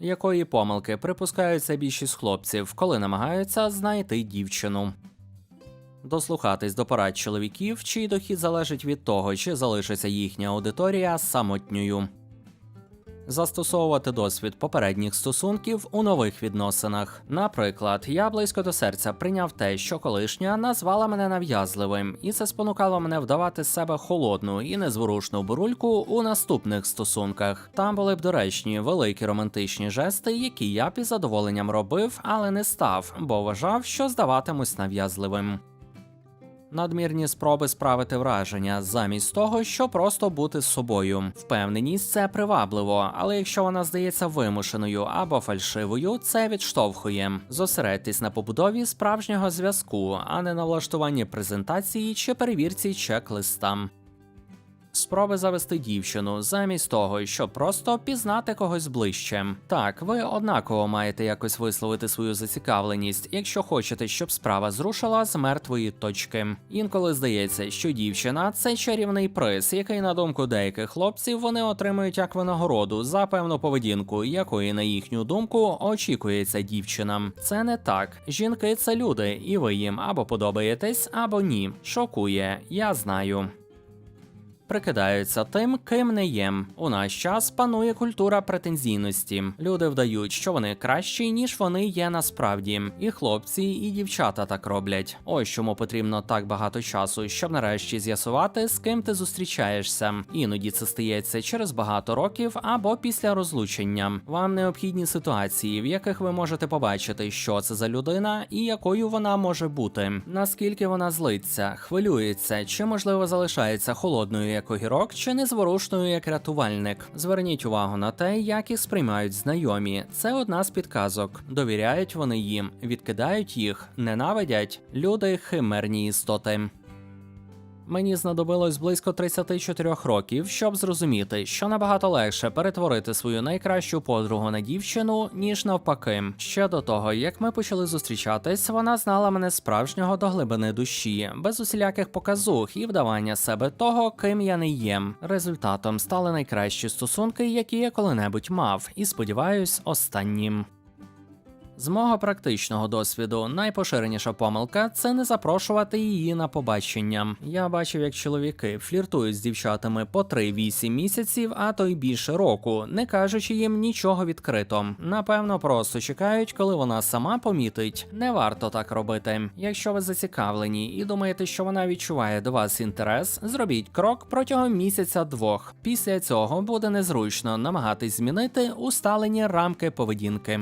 Якої помилки припускаються більшість хлопців, коли намагаються знайти дівчину. Дослухатись до порад чоловіків, чий дохід залежить від того, чи залишиться їхня аудиторія самотньою. Застосовувати досвід попередніх стосунків у нових відносинах. Наприклад, я близько до серця прийняв те, що колишня назвала мене нав'язливим, і це спонукало мене вдавати з себе холодну і незворушну бурульку у наступних стосунках. Там були б доречні великі романтичні жести, які я із задоволенням робив, але не став, бо вважав, що здаватимусь нав'язливим. Надмірні спроби справити враження замість того, що просто бути з собою. Впевненість це привабливо, але якщо вона здається вимушеною або фальшивою, це відштовхує. Зосередьтесь на побудові справжнього зв'язку, а не на влаштуванні презентації чи перевірці чек-листа. Спроби завести дівчину замість того, щоб просто пізнати когось ближче. Так, ви однаково маєте якось висловити свою зацікавленість, якщо хочете, щоб справа зрушила з мертвої точки. Інколи здається, що дівчина це чарівний приз, який, на думку деяких хлопців, вони отримують як винагороду за певну поведінку, якої, на їхню думку, очікується дівчинам. Це не так. Жінки це люди, і ви їм або подобаєтесь, або ні. Шокує, я знаю прикидаються тим, ким не є. У наш час панує культура претензійності. Люди вдають, що вони кращі, ніж вони є насправді. І хлопці, і дівчата так роблять. Ось чому потрібно так багато часу, щоб нарешті з'ясувати, з ким ти зустрічаєшся. Іноді це стається через багато років або після розлучення. Вам необхідні ситуації, в яких ви можете побачити, що це за людина і якою вона може бути, наскільки вона злиться, хвилюється, чи можливо залишається холодною як огірок, чи незворушною як рятувальник. Зверніть увагу на те, як їх сприймають знайомі. Це одна з підказок. Довіряють вони їм, відкидають їх, ненавидять. Люди химерні істоти. Мені знадобилось близько 34 років, щоб зрозуміти, що набагато легше перетворити свою найкращу подругу на дівчину, ніж навпаки. Ще до того, як ми почали зустрічатись, вона знала мене справжнього до глибини душі, без усіляких показух і вдавання себе того, ким я не є. Результатом стали найкращі стосунки, які я коли-небудь мав, і сподіваюсь, останнім. З мого практичного досвіду найпоширеніша помилка це не запрошувати її на побачення. Я бачив, як чоловіки фліртують з дівчатами по 3-8 місяців, а то й більше року, не кажучи їм нічого відкрито. Напевно, просто чекають, коли вона сама помітить. Не варто так робити. Якщо ви зацікавлені і думаєте, що вона відчуває до вас інтерес, зробіть крок протягом місяця-двох. Після цього буде незручно намагатись змінити усталені рамки поведінки.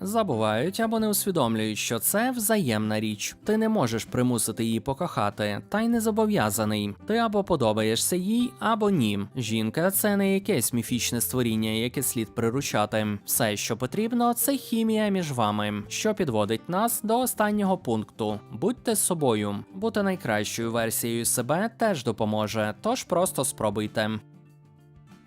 Забувають або не усвідомлюють, що це взаємна річ. Ти не можеш примусити її покохати, та й не зобов'язаний. Ти або подобаєшся їй, або ні. Жінка це не якесь міфічне створіння, яке слід приручати. Все, що потрібно, це хімія між вами, що підводить нас до останнього пункту. Будьте собою. Бути найкращою версією себе теж допоможе, тож просто спробуйте.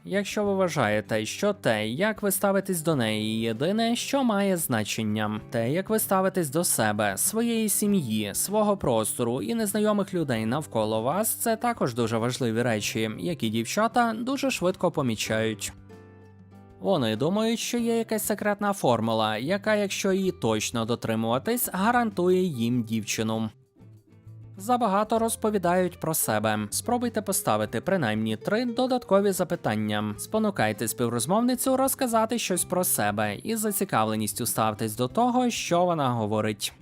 Якщо ви вважаєте, що те, як ви ставитесь до неї, єдине, що має значення, те, як ви ставитесь до себе, своєї сім'ї, свого простору і незнайомих людей навколо вас, це також дуже важливі речі, які дівчата дуже швидко помічають. Вони думають, що є якась секретна формула, яка, якщо її точно дотримуватись, гарантує їм дівчину. Забагато розповідають про себе. Спробуйте поставити принаймні три додаткові запитання. Спонукайте співрозмовницю розказати щось про себе і з зацікавленістю ставтесь до того, що вона говорить.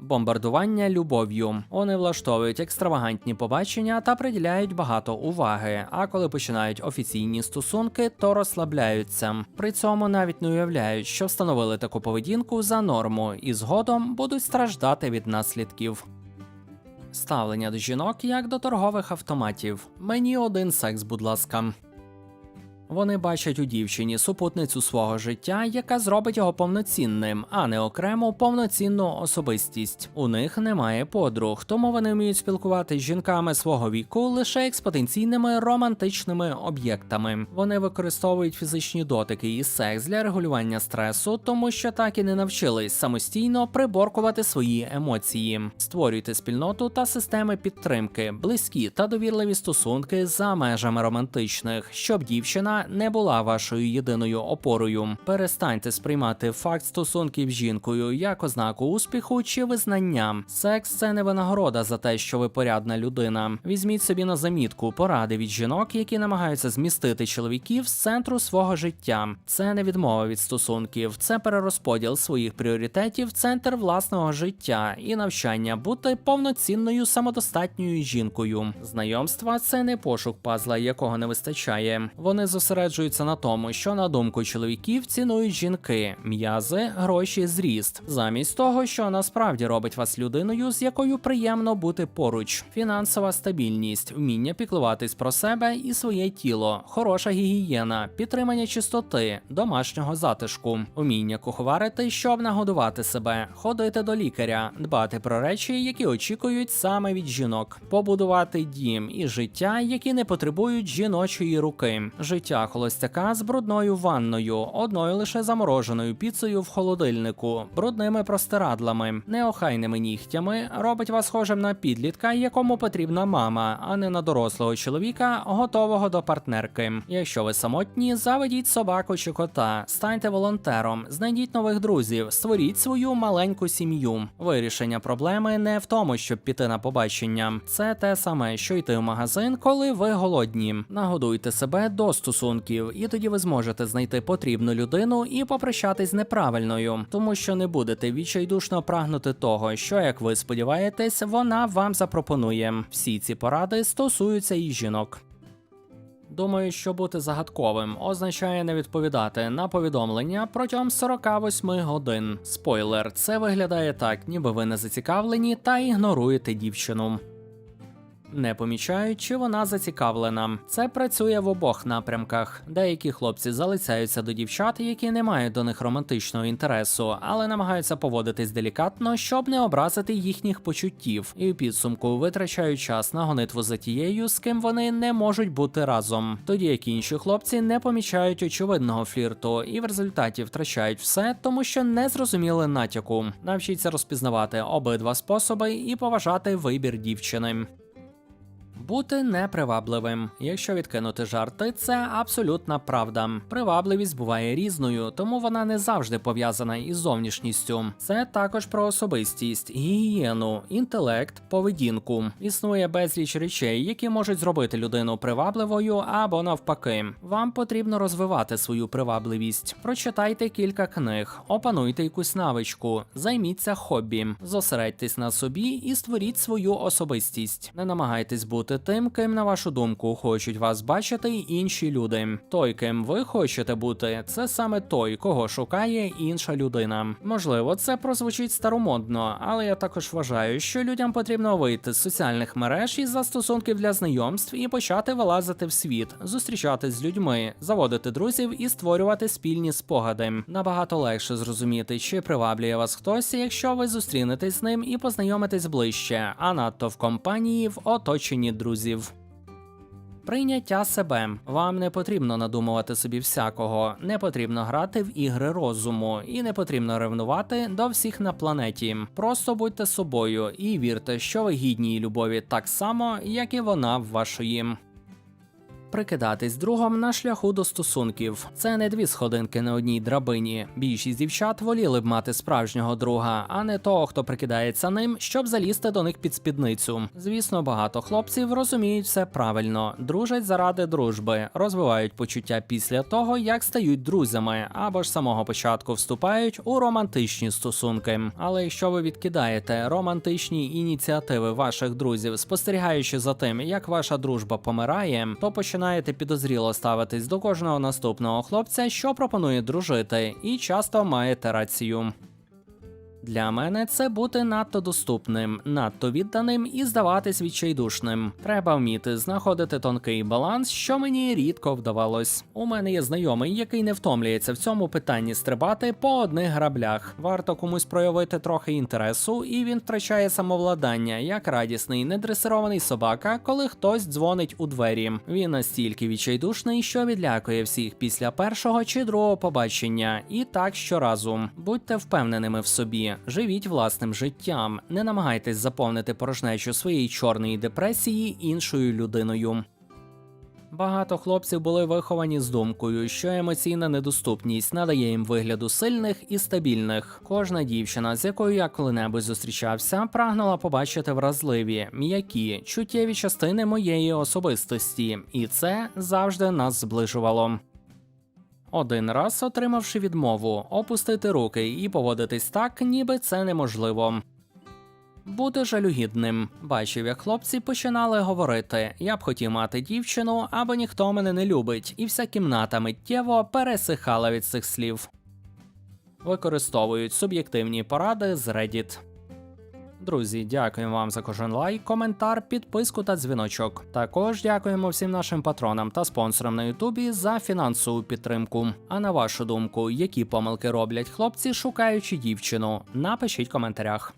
Бомбардування любов'ю. Вони влаштовують екстравагантні побачення та приділяють багато уваги. А коли починають офіційні стосунки, то розслабляються. При цьому навіть не уявляють, що встановили таку поведінку за норму, і згодом будуть страждати від наслідків. Ставлення до жінок як до торгових автоматів. Мені один секс, будь ласка. Вони бачать у дівчині супутницю свого життя, яка зробить його повноцінним, а не окрему повноцінну особистість. У них немає подруг, тому вони вміють спілкувати з жінками свого віку лише як з потенційними романтичними об'єктами. Вони використовують фізичні дотики і секс для регулювання стресу, тому що так і не навчились самостійно приборкувати свої емоції. Створюйте спільноту та системи підтримки, близькі та довірливі стосунки за межами романтичних, щоб дівчина не була вашою єдиною опорою. Перестаньте сприймати факт стосунків з жінкою як ознаку успіху чи визнання. Секс це не винагорода за те, що ви порядна людина. Візьміть собі на замітку поради від жінок, які намагаються змістити чоловіків з центру свого життя. Це не відмова від стосунків, це перерозподіл своїх пріоритетів в центр власного життя і навчання бути повноцінною самодостатньою жінкою. Знайомства це не пошук пазла, якого не вистачає. Вони зосереджуються на тому, що на думку чоловіків цінують жінки, м'язи, гроші, зріст, замість того, що насправді робить вас людиною, з якою приємно бути поруч. Фінансова стабільність, вміння піклуватись про себе і своє тіло, хороша гігієна, підтримання чистоти, домашнього затишку, вміння куховарити, щоб нагодувати себе, ходити до лікаря, дбати про речі, які очікують саме від жінок, побудувати дім і життя, які не потребують жіночої руки, життя холостяка з брудною ванною, одною лише замороженою піцею в холодильнику, брудними простирадлами, неохайними нігтями робить вас схожим на підлітка, якому потрібна мама, а не на дорослого чоловіка, готового до партнерки. Якщо ви самотні, заведіть собаку чи кота, станьте волонтером, знайдіть нових друзів, створіть свою маленьку сім'ю. Вирішення проблеми не в тому, щоб піти на побачення. Це те саме, що йти в магазин, коли ви голодні. Нагодуйте себе до стосунків, і тоді ви зможете знайти потрібну людину і попрощатись з неправильною, тому що не будете відчайдушно прагнути того, що як ви сподіваєтесь, вона вам запропонує. Всі ці поради стосуються і жінок. Думаю, що бути загадковим означає не відповідати на повідомлення протягом 48 годин. Спойлер, це виглядає так, ніби ви не зацікавлені та ігноруєте дівчину. Не помічають, чи вона зацікавлена. Це працює в обох напрямках. Деякі хлопці залицяються до дівчат, які не мають до них романтичного інтересу, але намагаються поводитись делікатно, щоб не образити їхніх почуттів, і в підсумку витрачають час на гонитву за тією, з ким вони не можуть бути разом. Тоді як інші хлопці не помічають очевидного флірту і в результаті втрачають все, тому що не зрозуміли натяку. Навчіться розпізнавати обидва способи і поважати вибір дівчини. Бути непривабливим. Якщо відкинути жарти, це абсолютна правда. Привабливість буває різною, тому вона не завжди пов'язана із зовнішністю. Це також про особистість, гігієну, інтелект, поведінку. Існує безліч речей, які можуть зробити людину привабливою або навпаки. Вам потрібно розвивати свою привабливість. Прочитайте кілька книг, опануйте якусь навичку, займіться хобі, зосередьтесь на собі і створіть свою особистість. Не намагайтесь бути тим, ким, на вашу думку, хочуть вас бачити інші люди. Той, ким ви хочете бути, це саме той, кого шукає інша людина. Можливо, це прозвучить старомодно, але я також вважаю, що людям потрібно вийти з соціальних мереж і застосунків для знайомств і почати вилазити в світ, зустрічатись з людьми, заводити друзів і створювати спільні спогади. Набагато легше зрозуміти, чи приваблює вас хтось, якщо ви зустрінетесь з ним і познайомитесь ближче, а надто в компанії в оточенні друзів. Прийняття себе вам не потрібно надумувати собі всякого, не потрібно грати в ігри розуму і не потрібно ревнувати до всіх на планеті. Просто будьте собою і вірте, що ви гідні любові так само, як і вона в вашої. Прикидатись другом на шляху до стосунків. Це не дві сходинки на одній драбині. Більшість дівчат воліли б мати справжнього друга, а не того, хто прикидається ним, щоб залізти до них під спідницю. Звісно, багато хлопців розуміють все правильно, дружать заради дружби, розвивають почуття після того, як стають друзями, або ж самого початку вступають у романтичні стосунки. Але якщо ви відкидаєте романтичні ініціативи ваших друзів, спостерігаючи за тим, як ваша дружба помирає, то починаєте підозріло ставитись до кожного наступного хлопця, що пропонує дружити, і часто маєте рацію. Для мене це бути надто доступним, надто відданим і здаватись відчайдушним. Треба вміти знаходити тонкий баланс, що мені рідко вдавалось. У мене є знайомий, який не втомлюється в цьому питанні стрибати по одних граблях. Варто комусь проявити трохи інтересу, і він втрачає самовладання, як радісний, недресирований собака, коли хтось дзвонить у двері. Він настільки відчайдушний, що відлякує всіх після першого чи другого побачення, і так щоразу. Будьте впевненими в собі. Живіть власним життям, не намагайтесь заповнити порожнечу своєї чорної депресії іншою людиною. Багато хлопців були виховані з думкою, що емоційна недоступність надає їм вигляду сильних і стабільних. Кожна дівчина, з якою я коли-небудь зустрічався, прагнула побачити вразливі, м'які, чуттєві частини моєї особистості, і це завжди нас зближувало. Один раз, отримавши відмову, опустити руки і поводитись так, ніби це неможливо. Бути жалюгідним. Бачив, як хлопці починали говорити: я б хотів мати дівчину, або ніхто мене не любить, і вся кімната миттєво пересихала від цих слів. Використовують суб'єктивні поради з Reddit. Друзі, дякуємо вам за кожен лайк, коментар, підписку та дзвіночок. Також дякуємо всім нашим патронам та спонсорам на Ютубі за фінансову підтримку. А на вашу думку, які помилки роблять хлопці, шукаючи дівчину? Напишіть в коментарях.